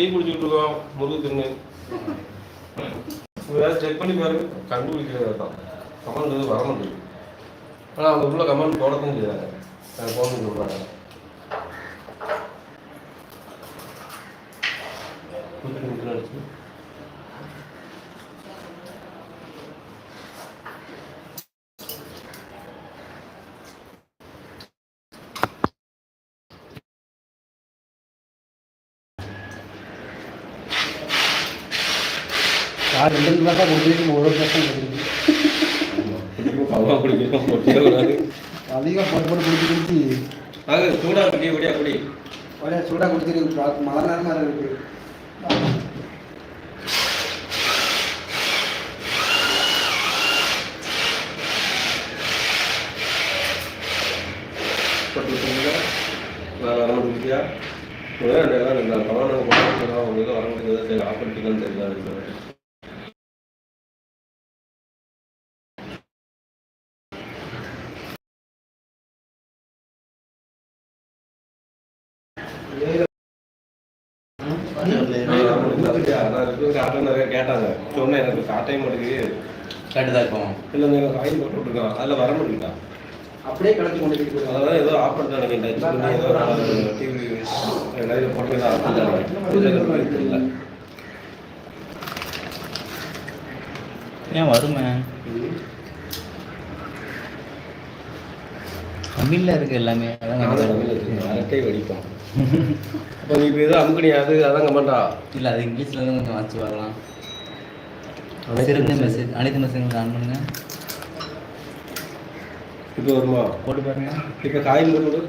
Tea குடிச்சுட்டு இருக்கோம் முருகு தின்னு. ஏதாவது செக் பண்ணி பாருங்க. கண்டுபிடிக்கிறது தான் கமெண்ட் எதுவும் வர மாட்டேங்குது. ஆனால் அவங்க உள்ள கமெண்ட் போடத்தான் செய்யாங்க எனக்கு ஃபோன் சொல்கிறாங்க யார் ரெண்டு ரெண்டு தான் கொடுத்துருக்கு ஒரு பர்சன்ட் கொடுத்துருக்கு அதிகம் போட்டு குடிச்சு குடிச்சு அது சூடா குடி குடியா குடி ஒரே சூடாக குடிச்சிருக்கு மழை நேரமாக இருக்கு போட்டு விட்டுருங்க வேறு வர அவங்க ஏதோ வர மாட்டேங்குது சரி ஆஃப் பண்ணிட்டீங்கன்னு தெரியல கேட்டாங்க சொன்னேன் எனக்கு காட்டவே மாட்டேங்குது கரெக்டாக இருக்கும் இல்லை எனக்கு ஆயில் போட்டு விட்டுருக்கான் அதில் வர மாட்டேங்குதா அப்படியே கிடச்சி கொண்டு போயிட்டு ஏதோ ஆஃப் பண்ணிட்டு நினைக்கிறேன் ஏதோ டிவி போட்டு ஆஃப் ஏன் வருமே தமிழில் இருக்கு எல்லாமே. அரட்டை வெடிப்போம். அப்போ இப்போ ஏதோ அமுக்கணி அது அதான் கமெண்டா இல்லை அது இங்கிலீஷில் தான் கொஞ்சம் வாட்சி வரலாம். சிறந்த மெசேஜ் அனைத்து மெசேஜ் ஆன் பண்ணுங்க இப்போ வருமா? போட்டு பாருங்க. இப்போ காயின் போட்டு.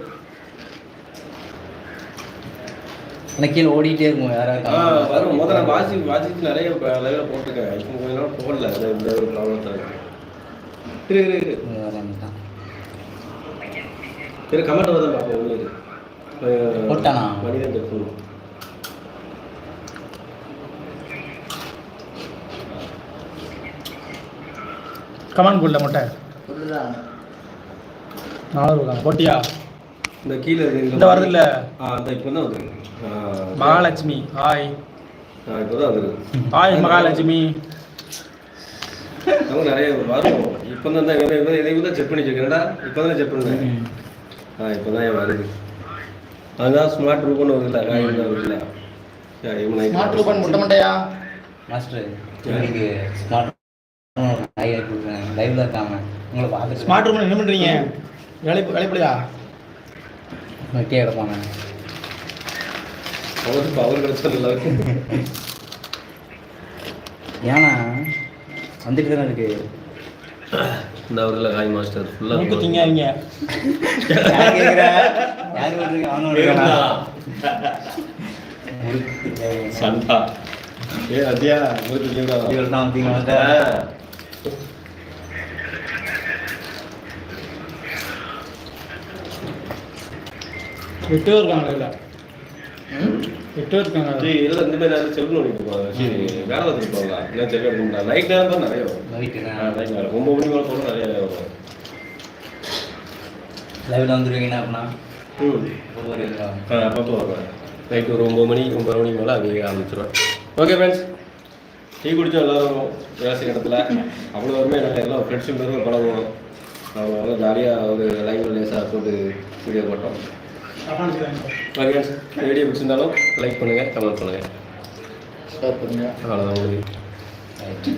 ஆனால் கீழே ஓடிட்டே இருக்கும் யாராவது வரும். முதல்ல வாசி வாசிச்சு நிறைய லைவில் போட்டிருக்கேன். இப்போ கொஞ்ச நாள் போடல இந்த ஒரு ப்ராப்ளத்தில் இரு இரு இரு. இங்க வர ஆரம்பிச்சான். சரி கமெண்ட் வருதா பார்ப்போம். அஹ், போட்டானா? மனிதன் தப்பு கமெண்ட் போடல மொட்டை. நாலு இருக்காங்க போட்டியா? இந்த கீழே இந்த வருது இல்ல ஆ இந்த இப்போ தான் ஆ, மகாலட்சுமி ஹாய் இப்போ தான் வந்துருக்கு ஹாய் மகாலட்சுமி. அவங்க நிறைய வரும். இப்போ தான் தான் இதை இதை தான் செக் பண்ணி வச்சிருக்கேன்டா இப்போ தான் செக் பண்ணேன் ம். ஆ இப்போ தான் என் வருது. அதுதான் ஸ்மார்ட் ரூபன் வருது இல்லை காயின் தான் வருது இல்லை ஸ்மார்ட் ரூபான் முட்டை மண்டையா மாஸ்டர் உங்களுக்கு ஸ்மார்ட் ஐ கொடுக்குறேன் லைவ்ல இருக்காம உங்களை பார்த்துட்டு ஸ்மார்ட் ரூம் என்ன பண்றீங்க? வேலை வேலைப்படையா வெட்டியே கிடப்பாங்க அவருக்கு பவர் கிடைச்சதில்ல ஏன்னா வந்துட்டு தானே இருக்கு. இந்த அவரில் காய் மாஸ்டர் மூக்கு ஃபுல்லாக திங்காதீங்க. யார் கேக்குறா? யார். சண்டா ஏ அத்தியா இவர் தான். எட்டு பேர் இருக்காங்க இல்ல எட்டு இருக்காங்க இல்லை இந்த மாதிரி நேரம் செல் பண்ணிட்டு இருப்பாங்க சரி வேலை பார்த்துட்டு போவாங்க இல்லை செல் எடுக்க முடியாது நைட் நேரம் தான் நிறைய வரும். தான். நைட் நேரம். ஒம்பது மணி மேலே போல நிறைய வரும். லைவ்ல வந்துருவீங்கன்னா அப்படின்னா ம் அப்பப்போ வருவேன் நைட் ஒரு ஒம்பது மணி ஒம்பது மணிக்கு மேலே அப்படியே ஆரம்பிச்சிருவேன் ஓகே ஃப்ரெண்ட்ஸ் டீ குடித்தோம் எல்லாரும். வேலை இடத்துல. அவ்வளோ வருமே நாங்கள் எல்லாம் ஃப்ரெண்ட்ஸும் பேரும் பழகுவோம் அவங்க நல்லா ஜாலியாக ஒரு லைவ் லேஸாக போட்டு வீடியோ போட்டோம். ஓகே இந்த வீடியோ பிடிச்சிருந்தாலும் லைக் பண்ணுங்கள் கமெண்ட் பண்ணுங்கள் ஷேர் பண்ணுங்க. அவ்வளோதான் உங்களுக்கு.